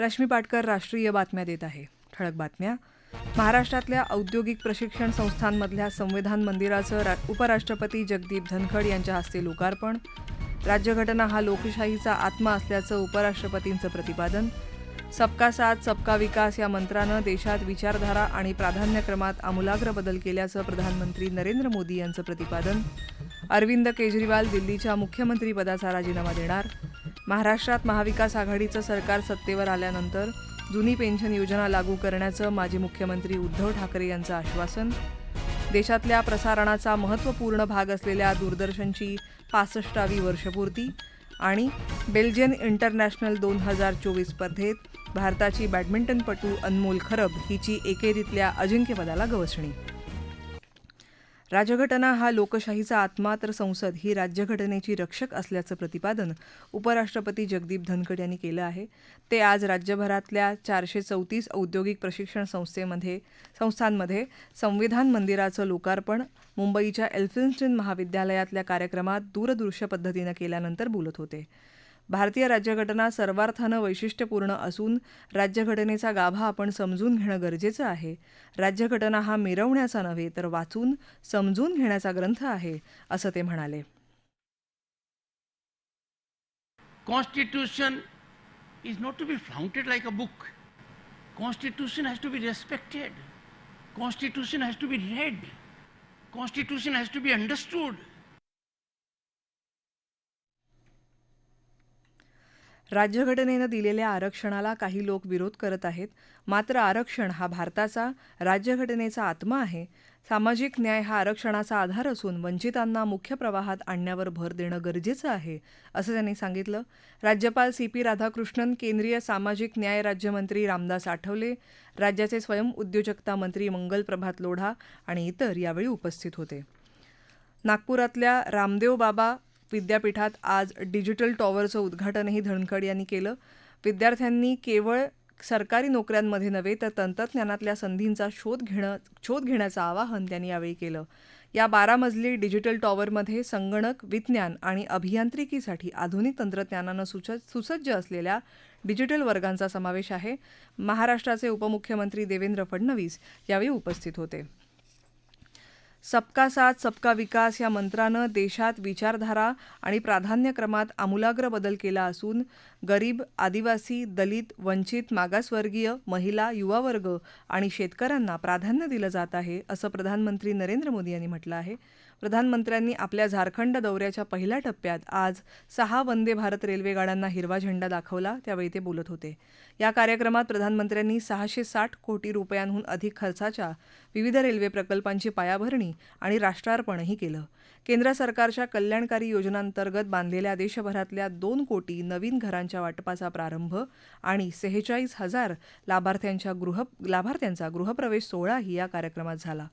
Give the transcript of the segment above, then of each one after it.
रश्मी पाटकर राष्ट्रीय बातम्या देत आहे. ठळक बातम्या. महाराष्ट्रातल्या औद्योगिक प्रशिक्षण संस्थांमधल्या संविधान मंदिराचं रा उपराष्ट्रपती जगदीप धनखड यांच्या हस्ते लोकार्पण. राज्यघटना हा लोकशाहीचा आत्मा असल्याचं उपराष्ट्रपतींचं प्रतिपादन. सबका साथ सबका विकास या मंत्रानं देशात विचारधारा आणि प्राधान्यक्रमात आमूलाग्र बदल केल्याचं प्रधानमंत्री नरेंद्र मोदी यांचं प्रतिपादन. अरविंद केजरीवाल दिल्लीच्या मुख्यमंत्रीपदाचा राजीनामा देणार. महाराष्ट्रात महाविकास आघाडीचं सरकार सत्तेवर आल्यानंतर जुनी पेन्शन योजना लागू करण्याचं माजी मुख्यमंत्री उद्धव ठाकरे यांचं आश्वासन देशातल्या प्रसारणाचा महत्त्वपूर्ण भाग असलेल्या दूरदर्शनची पासष्टावी वर्षपूर्ती आणि बेल्जियन इंटरनॅशनल दोन हजार चोवीस स्पर्धेत भारताची बॅडमिंटनपटू अनमोल खरब हिची एकेरीतल्या अजिंक्यपदाला गवसणी. राजघटना हा लोकशाहीचा आत्मा तर संसद ही राज्यघटनेची रक्षक असल्याचं प्रतिपादन उपराष्ट्रपती जगदीप धनखड यांनी केलं आहे. ते आज राज्यभरातल्या चारशे चौतीस औद्योगिक प्रशिक्षण संस्थेमध्ये संस्थांमध्ये संविधान मंदिराचं लोकार्पण मुंबईच्या एल्फिन्स्टन महाविद्यालयातल्या कार्यक्रमात दूरदृश्य पद्धतीनं केल्यानंतर बोलत होते. भारतीय राज्यघटना सर्वार्थानं वैशिष्ट्यपूर्ण असून राज्यघटनेचा गाभा आपण समजून घेणं गरजेचं आहे. राज्यघटना हा मिरवण्याचा नव्हे तर वाचून समजून घेण्याचा ग्रंथ आहे असं ते म्हणाले. Constitution is not to be flaunted like a book constitution has to be respected constitution has to be read constitution has to be understood राज्यघटनेनं दिलेल्या आरक्षणाला काही लोक विरोध करत आहेत. मात्र आरक्षण हा भारताचा राज्यघटनेचा आत्मा आहे. सामाजिक न्याय हा आरक्षणाचा आधार असून वंचितांना मुख्य प्रवाहात आणण्यावर भर देणं गरजेचं आहे असं त्यांनी सांगितलं. राज्यपाल सी पी राधाकृष्णन केंद्रीय सामाजिक न्याय राज्यमंत्री रामदास आठवले राज्याचे स्वयंउद्योजकता मंत्री मंगल प्रभात लोढा आणि इतर यावेळी उपस्थित होते. नागपुरातल्या रामदेव बाबा विद्यापीठात आज डिजिटल टॉवरचं उद्घाटनही धनखड यांनी केलं. विद्यार्थ्यांनी केवळ सरकारी नोकऱ्यांमध्ये नव्हे तर तंत्रज्ञानातल्या संधींचा शोध घेणं शोध घेण्याचं आवाहन त्यांनी यावेळी केलं. या बारा मजली डिजिटल टॉवरमध्ये संगणक विज्ञान आणि अभियांत्रिकीसाठी आधुनिक तंत्रज्ञानानं सुच सुसज्ज असलेल्या डिजिटल वर्गांचा समावेश आहे. महाराष्ट्राचे उपमुख्यमंत्री देवेंद्र फडणवीस यावेळी उपस्थित होते. सबका साथ सबका विकास या मंत्रानं देशात विचारधारा आणि प्राधान्यक्रमात आमूलाग्र बदल केला असून गरीब आदिवासी दलित वंचित मागासवर्गीय महिला युवा वर्ग आणि शेतकऱ्यांना प्राधान्य दिलं जात आहे असं प्रधानमंत्री नरेंद्र मोदी यांनी म्हटलं आहे. प्रधानमंत्र्यांनी आपल्या झारखंड दौऱ्याच्या पहिल्या टप्प्यात आज सहा वंदे भारत रेल्वे गाड्यांना हिरवा झेंडा दाखवला त्यावेळी ते बोलत होते. या कार्यक्रमात प्रधानमंत्र्यांनी सहाशे साठ कोटी रुपयांहून अधिक खर्चाच्या विविध रेल्वे प्रकल्पांची पायाभरणी आणि राष्ट्रार्पणही केलं. केंद्र सरकारच्या कल्याणकारी योजनांतर्गत बांधलेल्या देशभरातल्या दोन कोटी नवीन घरांच्या वाटपाचा प्रारंभ आणि सेहेचाळीस हजार लाभार्थ्यांच्या गृह लाभार्थ्यांचा गृहप्रवेश सोहळाही या कार्यक्रमात झाला.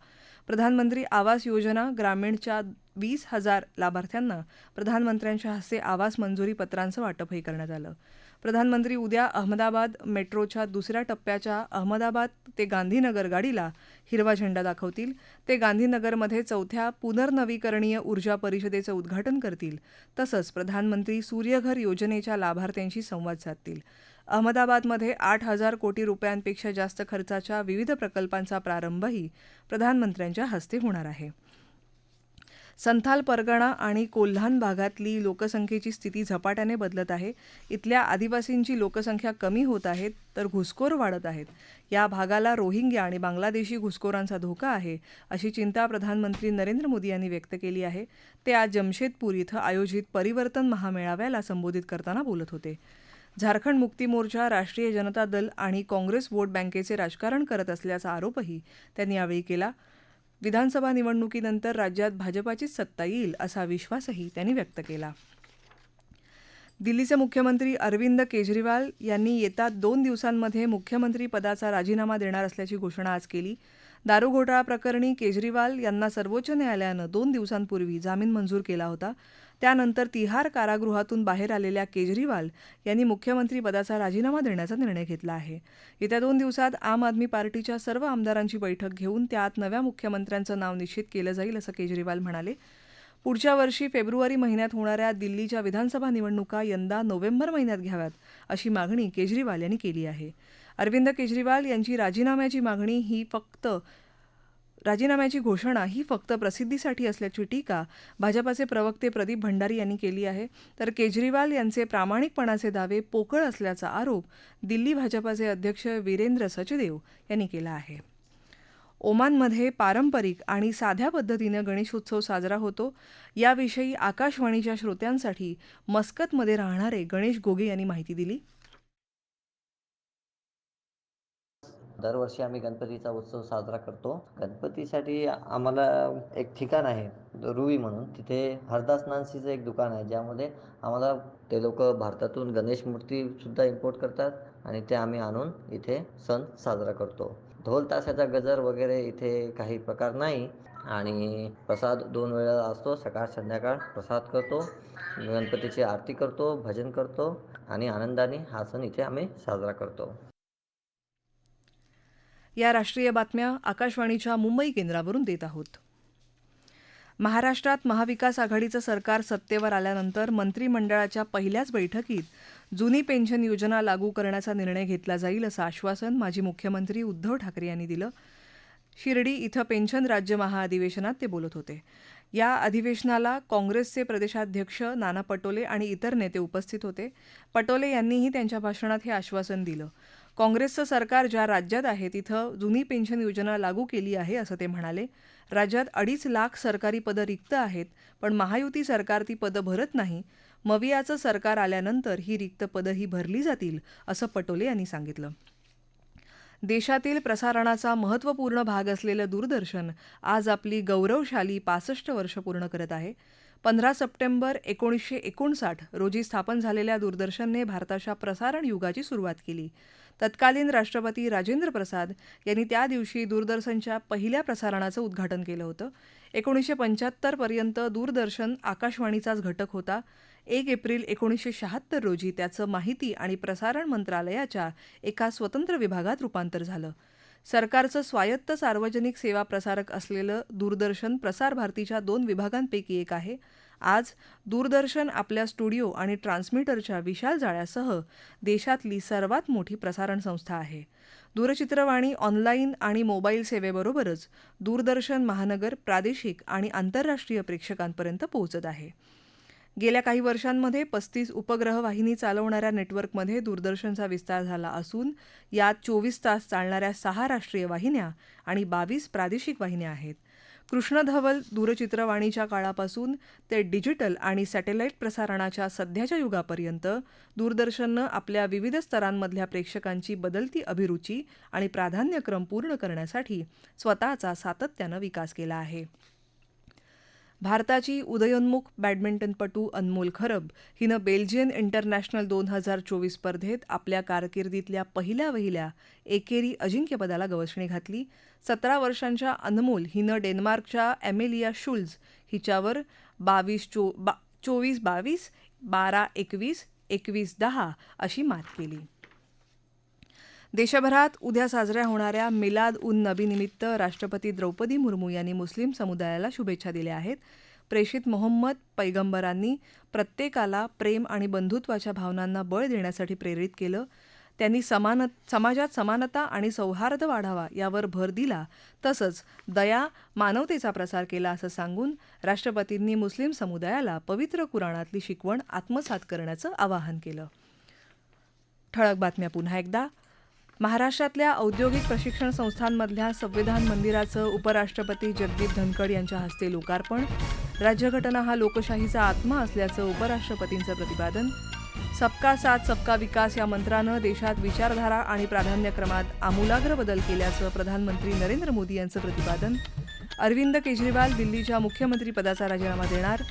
प्रधानमंत्री आवास योजना ग्रामीणच्या वीस हजार लाभार्थ्यांना प्रधानमंत्र्यांच्या हस्ते आवास मंजुरी पत्रांचं वाटपही करण्यात आलं. प्रधानमंत्री उद्या अहमदाबाद मेट्रोच्या दुसऱ्या टप्प्याच्या अहमदाबाद ते गांधीनगर गाडीला हिरवा झेंडा दाखवतील. ते गांधीनगरमध्ये चौथ्या पुनर्नवीकरणीय ऊर्जा परिषदेचं उद्घाटन करतील. तसंच प्रधानमंत्री सूर्यघर योजनेच्या लाभार्थ्यांशी संवाद साधतील. अहमदाबादमध्ये आठ हजार कोटी रुपयांपेक्षा जास्त खर्चाच्या विविध प्रकल्पांचा प्रारंभही प्रधानमंत्र्यांच्या हस्ते होणार आहे. संथाल परगणा आणि कोल्हान भागातली लोकसंख्येची स्थिती झपाट्याने बदलत आहे. इथल्या आदिवासींची लोकसंख्या कमी होत आहे तर घुसखोर वाढत आहेत. या भागाला रोहिंग्या आणि बांगलादेशी घुसखोरांचा धोका आहे अशी चिंता प्रधानमंत्री नरेंद्र मोदी यांनी व्यक्त केली आहे. ते आज जमशेदपूर इथं आयोजित परिवर्तन महामेळाव्याला संबोधित करताना बोलत होते. झारखंड मुक्ती मोर्चा राष्ट्रीय जनता दल आणि काँग्रेस वोट बँकेचे राजकारण करत असल्याचा आरोपही त्यांनी यावेळी केला. विधानसभा निवडणुकीनंतर राज्यात भाजपाचीच सत्ता येईल असा विश्वासही त्यांनी व्यक्त केला. दिल्लीचे मुख्यमंत्री अरविंद केजरीवाल यांनी येत्या दोन दिवसांमध्ये मुख्यमंत्री पदाचा राजीनामा देणार असल्याची घोषणा आज केली. दारू घोटाळा प्रकरणी केजरीवाल यांना सर्वोच्च न्यायालयानं दोन दिवसांपूर्वी जामीन मंजूर केला होता. त्यानंतर तिहार कारागृहातून बाहेर आलेल्या केजरीवाल यांनी मुख्यमंत्री पदाचा राजीनामा देण्याचा निर्णय घेतला आहे. येत्या दोन दिवसात आम आदमी पार्टीच्या सर्व आमदारांची बैठक घेऊन त्यात नव्या मुख्यमंत्र्यांचं नाव निश्चित केलं जाईल असं केजरीवाल म्हणाले. पुढच्या वर्षी फेब्रुवारी महिन्यात होणाऱ्या दिल्लीच्या विधानसभा निवडणुका यंदा नोव्हेंबर महिन्यात घ्याव्यात अशी मागणी केजरीवाल यांनी केली आहे. अरविंद केजरीवाल यांची राजीनाम्याची मागणी ही फक्त राजीनाम्याची घोषणा ही फक्त प्रसिद्धीसाठी असल्याची टीका भाजपाचे प्रवक्ते प्रदीप भंडारी यांनी केली आहे. तर केजरीवाल यांचे प्रामाणिकपणाचे दावे पोकळ असल्याचा आरोप दिल्ली भाजपाचे अध्यक्ष वीरेंद्र सचदेव यांनी केला आहे. ओमानमध्ये पारंपरिक आणि साध्या पद्धतीनं गणेशोत्सव साजरा होतो. याविषयी आकाशवाणीच्या श्रोत्यांसाठी मस्कतमध्ये राहणारे गणेश गोगे यांनी माहिती दिली. दरवर्षी आम्ही गणपतीचा उत्सव साजरा करतो. गणपतीसाठी आम्हाला एक ठिकाण आहे रुई म्हणून. तिथे हरदास नानसीचं एक दुकान आहे ज्यामध्ये आम्हाला ते लोक भारतातून गणेश मूर्तीसुद्धा इम्पोर्ट करतात आणि ते आम्ही आणून इथे सण साजरा करतो. ढोल ताशाचा गजर वगैरे इथे काही प्रकार नाही आणि प्रसाद दोन वेळा असतो सकाळ संध्याकाळ प्रसाद करतो गणपतीची आरती करतो भजन करतो आणि आनंदाने हा सण इथे आम्ही साजरा करतो. या राष्ट्रीय बातम्या आकाशवाणीच्या मुंबई केंद्रावरून देत आहोत. महाराष्ट्रात महाविकास आघाडीचं सरकार सत्तेवर आल्यानंतर मंत्रिमंडळाच्या पहिल्याच बैठकीत जुनी पेन्शन योजना लागू करण्याचा निर्णय घेतला जाईल असं आश्वासन माजी मुख्यमंत्री उद्धव ठाकरे यांनी दिलं. शिर्डी इथं पेन्शन राज्य महाअधिवेशनात ते बोलत होते. या अधिवेशनाला काँग्रेसचे प्रदेशाध्यक्ष नाना पटोले आणि इतर नेते उपस्थित होते. पटोले यांनीही त्यांच्या भाषणात हे आश्वासन दिलं. काँग्रेसचं सरकार ज्या राज्यात आहे तिथं जुनी पेन्शन योजना लागू केली आहे असं ते म्हणाले. राज्यात अडीच लाख सरकारी पदं रिक्त आहेत पण महायुती सरकार ती पदं भरत नाही. मवियाचं सरकार आल्यानंतर ही रिक्त पदं ही भरली जातील असं पटोले यांनी सांगितलं. देशातील प्रसारणाचा महत्त्वपूर्ण भाग असलेलं दूरदर्शन आज आपली गौरवशाली पासष्ट वर्ष पूर्ण करत आहे. पंधरा सप्टेंबर एकोणीसशे एकोणसाठ रोजी स्थापन झालेल्या दूरदर्शनने भारताच्या प्रसारण युगाची सुरुवात केली. तत्कालीन राष्ट्रपती राजेंद्र प्रसाद यांनी त्या दिवशी दूरदर्शनच्या पहिल्या प्रसारणाचं उद्घाटन केलं होतं. एकोणीसशे पंच्याहत्तरपर्यंत दूरदर्शन आकाशवाणीचाच घटक होता. एक एप्रिल एकोणीसशे शहात्तर रोजी त्याचं माहिती आणि प्रसारण मंत्रालयाच्या एका स्वतंत्र विभागात रूपांतर झालं. सरकारचं स्वायत्त सार्वजनिक सेवा प्रसारक असलेलं दूरदर्शन प्रसार भारतीच्या दोन विभागांपैकी एक आहे. आज दूरदर्शन आपल्या स्टुडिओ आणि ट्रान्समीटरच्या विशाल जाळ्यासह देशातली सर्वात मोठी प्रसारण संस्था आहे. दूरचित्रवाणी ऑनलाईन आणि मोबाईल सेवेबरोबरच दूरदर्शन महानगर प्रादेशिक आणि आंतरराष्ट्रीय प्रेक्षकांपर्यंत पोहोचत आहे. गेल्या काही वर्षांमध्ये पस्तीस उपग्रह वाहिनी चालवणाऱ्या नेटवर्कमध्ये दूरदर्शनचा विस्तार झाला असून यात चोवीस तास चालणाऱ्या सहा राष्ट्रीय वाहिन्या आणि बावीस प्रादेशिक वाहिन्या आहेत. कृष्णधवल दूरचित्रवाणीच्या काळापासून ते डिजिटल आणि सॅटेलाईट प्रसारणाच्या सध्याच्या युगापर्यंत दूरदर्शननं आपल्या विविध स्तरांमधल्या प्रेक्षकांची बदलती अभिरुची आणि प्राधान्यक्रम पूर्ण करण्यासाठी स्वतःचा सातत्यानं विकास केला आहे. भारताची उदयोन्मुख बॅडमिंटनपटू अनमोल खरब हिनं बेल्जियन इंटरनॅशनल दोन हजार चोवीस स्पर्धेत आपल्या कारकिर्दीतल्या पहिल्या वहिल्या एकेरी अजिंक्यपदाला गवसणी घातली. सतरा वर्षांच्या अनमोल हिनं डेन्मार्कच्या ॲमेलिया शुल्झ हिच्यावर बावीस चो बा चोवीस बावीस बारा एकवीस एकवीस दहा अशी मात केली. देशभरात उद्या साजऱ्या होणाऱ्या मिलाद उन नबीनिमित्त राष्ट्रपती द्रौपदी मुर्मू यांनी मुस्लिम समुदायाला शुभेच्छा दिल्या आहेत. प्रेषित मोहम्मद पैगंबरांनी प्रत्येकाला प्रेम आणि बंधुत्वाच्या भावनांना बळ देण्यासाठी प्रेरित केलं. त्यांनी समान समाजात समानता आणि सौहार्द वाढावा यावर भर दिला. तसंच दया मानवतेचा प्रसार केला असं सांगून राष्ट्रपतींनी मुस्लिम समुदायाला पवित्र कुराणातली शिकवण आत्मसात करण्याचं आवाहन केलं. ठळक बातम्या पुन्हा एकदा. महाराष्ट्रातल्या औद्योगिक प्रशिक्षण संस्थांमधल्या संविधान मंदिराचं उपराष्ट्रपती जगदीप धनखड यांच्या हस्ते लोकार्पण. राज्यघटना हा लोकशाहीचा आत्मा असल्याचं उपराष्ट्रपतींचं प्रतिपादन. सबका साथ सबका विकास या मंत्रानं देशात विचारधारा आणि प्राधान्यक्रमात आमूलाग्र बदल केल्याचं प्रधानमंत्री नरेंद्र मोदी यांचं प्रतिपादन. अरविंद केजरीवाल दिल्लीच्या मुख्यमंत्रीपदाचा राजीनामा देणार.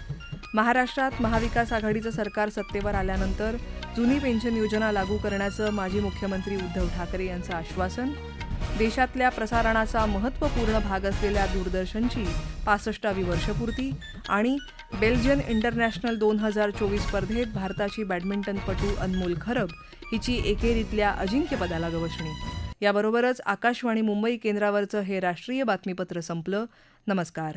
महाराष्ट्रात महाविकास आघाडीचं सरकार सत्तेवर आल्यानंतर जुनी पेन्शन योजना लागू करण्याचं माजी मुख्यमंत्री उद्धव ठाकरे यांचं आश्वासन देशातल्या प्रसारणाचा महत्त्वपूर्ण भाग असलेल्या दूरदर्शनची पासष्टावी वर्षपूर्ती आणि बेल्जियन इंटरनॅशनल दोन हजार चोवीस स्पर्धेत भारताची बॅडमिंटनपटू अनमोल खरब हिची एकेरीतल्या अजिंक्यपदाला गवसणी. याबरोबरच आकाशवाणी मुंबई केंद्रावरचं हे राष्ट्रीय बातमीपत्र संपलं. नमस्कार.